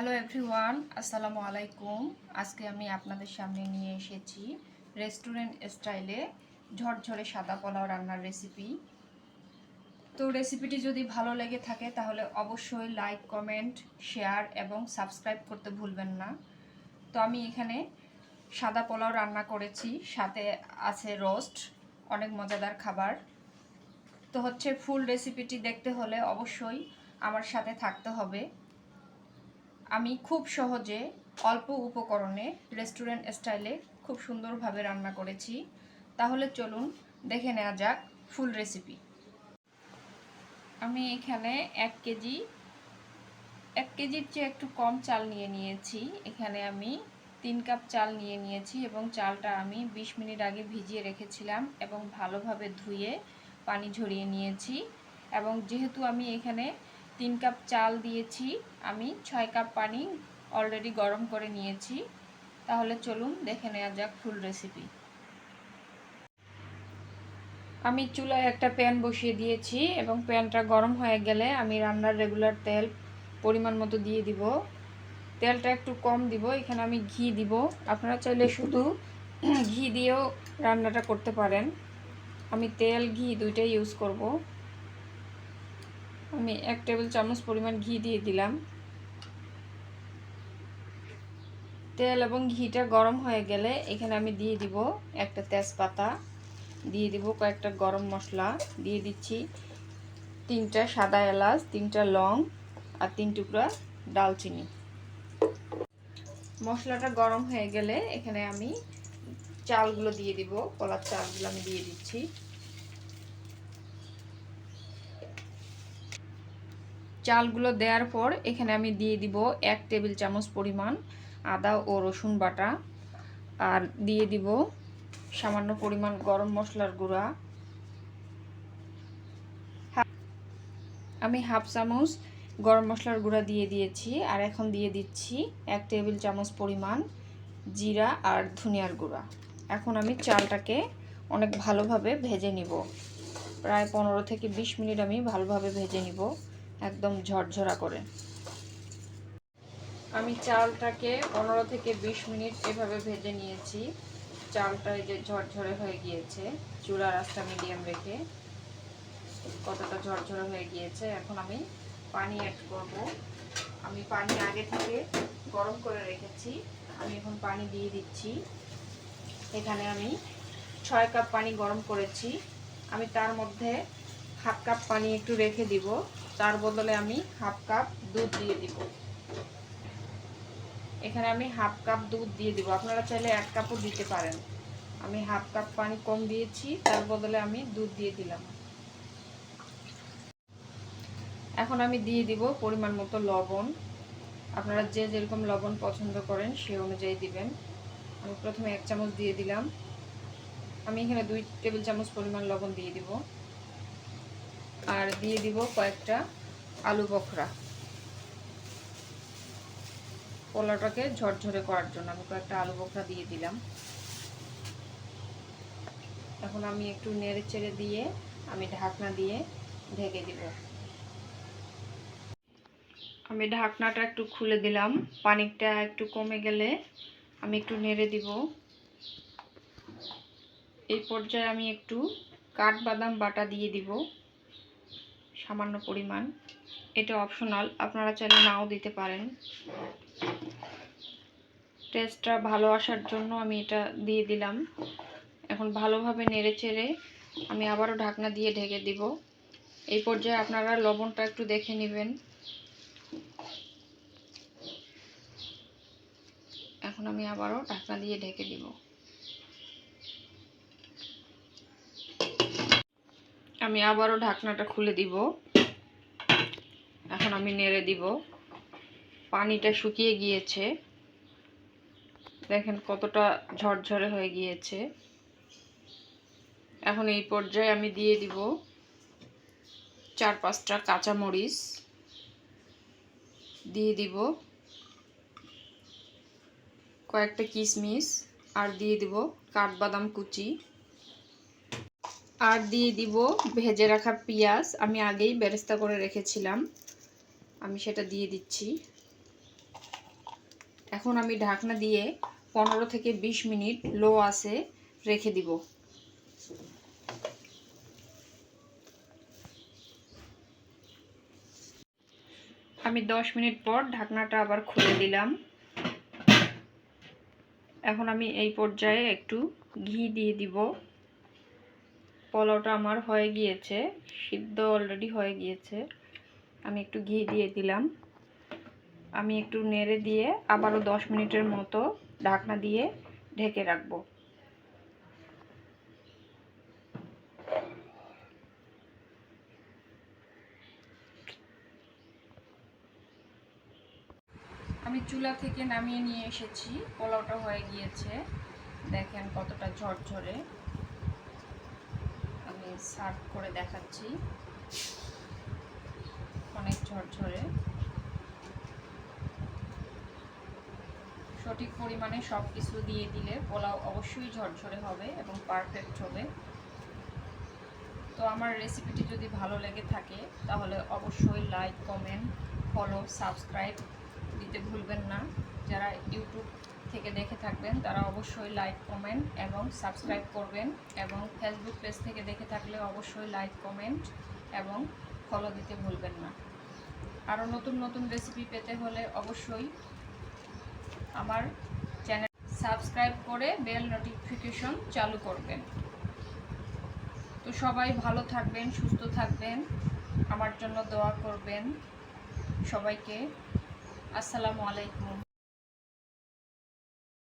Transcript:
Hello everyone আসসালামু আলাইকুম। আজকে আমি আপনাদের সামনে নিয়ে এসেছি রেস্টুরেন্ট স্টাইলে ঝরঝরে সাদা পোলাও রান্নার রেসিপি তো রেসিপিটি যদি ভালো লেগে থাকে তাহলে অবশ্যই লাইক কমেন্ট শেয়ার এবং সাবস্ক্রাইব করতে ভুলবেন না। তো আমি এখানে সাদা পোলাও রান্না করেছি, সাথে আছে রোস্ট অনেক মজাদার খাবার। তো হচ্ছে ফুল রেসিপিটি দেখতে হলে অবশ্যই আমার সাথে থাকতে হবে। আমি খুব সহজে অল্প উপকরণে রেস্টুরেন্ট স্টাইলে খুব সুন্দরভাবে রান্না করেছি। তাহলে চলুন দেখে নেওয়া যাক ফুল রেসিপি। আমি এখানে এক কেজি, এক কেজির চেয়ে একটু কম চাল নিয়ে নিয়েছি। এখানে আমি তিন কাপ চাল নিয়ে নিয়েছি এবং চালটা আমি ২০ মিনিট আগে ভিজিয়ে রেখেছিলাম এবং ভালোভাবে ধুয়ে পানি ঝরিয়ে নিয়েছি। এবং যেহেতু আমি এখানে তিন কাপ চাল দিয়েছি। আমি ছয় কাপ পানি অলরেডি গরম করে নিয়েছি। তাহলে চলুন দেখে নেওয়া যাক ফুল রেসিপি আমি চুলায় একটা প্যান বসিয়ে দিয়েছি এবং প্যানটা গরম হয়ে গেলে আমি রান্নার রেগুলার তেল পরিমাণ মতো দিয়ে দিব। তেলটা একটু কম দিব, এখানে আমি ঘি দিব। আপনারা চাইলে শুধু ঘি দিয়েও রান্নাটা করতে পারেন। আমি তেল, ঘি দুইটাই ইউজ করব। আমি এক টেবিল চামচ পরিমাণ ঘি দিয়ে দিলাম। তেল এবং ঘিটা গরম হয়ে গেলে এখানে আমি দিয়ে দিব একটা তেজপাতা, দিয়ে দিব কয়েকটা গরম মশলা, দিয়ে দিচ্ছি তিনটা সাদা এলাচ, তিনটা লং আর তিন টুকরা ডালচিনি। মশলাটা গরম হয়ে গেলে এখানে আমি চালগুলো দিয়ে দিব, কলার চালগুলো আমি দিয়ে দিচ্ছি। চালগুলো দেওয়ার পর এখানে আমি দিয়ে দিব এক টেবিল চামচ পরিমাণ আদা ও রসুন বাটা। আর দিয়ে দিব সামান্য পরিমাণ গরম মশলার গুঁড়া। আমি হাফ চামচ গরম মশলার গুঁড়া দিয়ে দিয়েছি। আর এখন দিয়ে দিচ্ছি এক টেবিল চামচ পরিমাণ জিরা আর ধনিয়ার গুঁড়া। এখন আমি চালটাকে অনেক ভালোভাবে ভেজে নিব। প্রায় পনেরো থেকে বিশ মিনিট আমি ভালোভাবে ভেজে নিব। একদম ঝরঝরা করে। আমি চালটাকে পনেরো থেকে বিশ মিনিট এভাবে ভেজে নিয়েছি। চালটা এই যে ঝরঝরে হয়ে গিয়েছে। চুলার রাস্তা মিডিয়াম রেখে কতটা ঝরঝরে হয়ে গিয়েছে, এখন আমি পানি অ্যাড করব। আমি পানি আগে থেকে গরম করে রেখেছি। আমি এখন পানি দিয়ে দিচ্ছি। এখানে আমি ছয় কাপ পানি গরম করেছি। আমি তার মধ্যে হাফ কাপ পানি একটু রেখে দিব। তার বদলে আমি হাফ কাপ দুধ দিয়ে দিব। এখানে আমি হাফ কাপ দুধ দিয়ে দিব। আপনারা চাইলে এক কাপও দিতে পারেন। আমি হাফ কাপ পানি কম দিয়েছি, তার বদলে আমি দুধ দিয়ে দিলাম। এখন আমি দিয়ে দিব পরিমাণ মতো লবণ। আপনারা যে যেরকম লবণ পছন্দ করেন, সে অনুযায়ী দিবেন। আমি প্রথমে এক চামচ দিয়ে দিলাম। আমি এখানে দুই টেবিল চামচ পরিমাণ লবণ দিয়ে দিব। আর দিয়ে দিব কয়েকটা আলু বখরা। পোলাটাকে ঝরঝরে করার জন্য আমি কয়েকটা আলু বখরা দিয়ে দিলাম। এখন আমি একটু নেড়ে চেড়ে দিয়ে আমি ঢাকনা দিয়ে ঢেকে দিব। আমি ঢাকনাটা একটু খুলে দিলাম। পানিটা একটু কমে গেলে আমি একটু নেড়ে দিব। এই পর্যায়ে আমি একটু কাঠবাদাম বাটা দিয়ে দিব। সামান্য পরিমাণ। এটা অপশনাল আপনারা চাইলে নাও দিতে পারেন। টেস্টটা ভালো আসার জন্য আমি এটা দিয়ে দিলাম। এখন ভালোভাবে নেড়ে চেড়ে আমি আবারও ঢাকনা দিয়ে ঢেকে দিব। এই পর্যায়ে আপনারা লবণটা একটু দেখে নেবেন। এখন আমি আবারও ঢাকনা দিয়ে ঢেকে দিব। আমি আবারও ঢাকনাটা খুলে দিব। এখন আমি নেড়ে দিব। পানিটা শুকিয়ে গিয়েছে। দেখেন কতটা ঝরঝরে হয়ে গিয়েছে। এখন এই পর্যায়ে আমি দিয়ে দিব চার পাঁচটা কাঁচামরিচ। দিয়ে দিব কয়েকটা কিশমিশ আর দিয়ে দিব কাঠবাদাম কুচি। আর দিয়ে দিব ভেজে রাখা পেঁয়াজ। আমি আগেই বেরেস্তা করে রেখেছিলাম। আমি সেটা দিয়ে দিচ্ছি। এখন আমি ঢাকনা দিয়ে পনেরো থেকে বিশ মিনিট লো আসে রেখে দিব। আমি দশ মিনিট পর ঢাকনাটা আবার খুলে দিলাম। এখন আমি এই পর্যায়ে একটু ঘি দিয়ে দিব। পোলাওটা আমার হয়ে গিয়েছে, সিদ্ধ অলরেডি হয়ে গিয়েছে। আমি একটু ঘি দিয়ে দিলাম। আমি একটু নেড়ে দিয়ে আবারও দশ মিনিটের মতো ঢাকনা দিয়ে ঢেকে রাখব। আমি চুলা থেকে নামিয়ে নিয়ে এসেছি। পোলাওটা হয়ে গিয়েছে। দেখেন কতটা ঝরঝরে। সার্ভ করে দেখাচ্ছি। অনেক ঝরঝরে। সঠিক পরিমাণে সব কিছু দিয়ে দিলে পোলাও অবশ্যই ঝরঝরে হবে এবং পারফেক্ট হবে। তো আমার রেসিপিটি যদি ভালো লেগে থাকে, তাহলে অবশ্যই লাইক কমেন্ট ফলো সাবস্ক্রাইব দিতে ভুলবেন না। যারা ইউটিউব থেকে দেখে থাকবেন, তারা অবশ্যই লাইক কমেন্ট এবং সাবস্ক্রাইব করবেন এবং ফেসবুক পেজ থেকে দেখে থাকলে অবশ্যই লাইক কমেন্ট এবং ফলো দিতে ভুলবেন না। আরও নতুন নতুন রেসিপি পেতে হলে অবশ্যই আমার চ্যানেল সাবস্ক্রাইব করে বেল নোটিফিকেশন চালু করবেন। তো সবাই ভালো থাকবেন, সুস্থ থাকবেন, আমার জন্য দোয়া করবেন সবাইকে। আসসালামু আলাইকুম।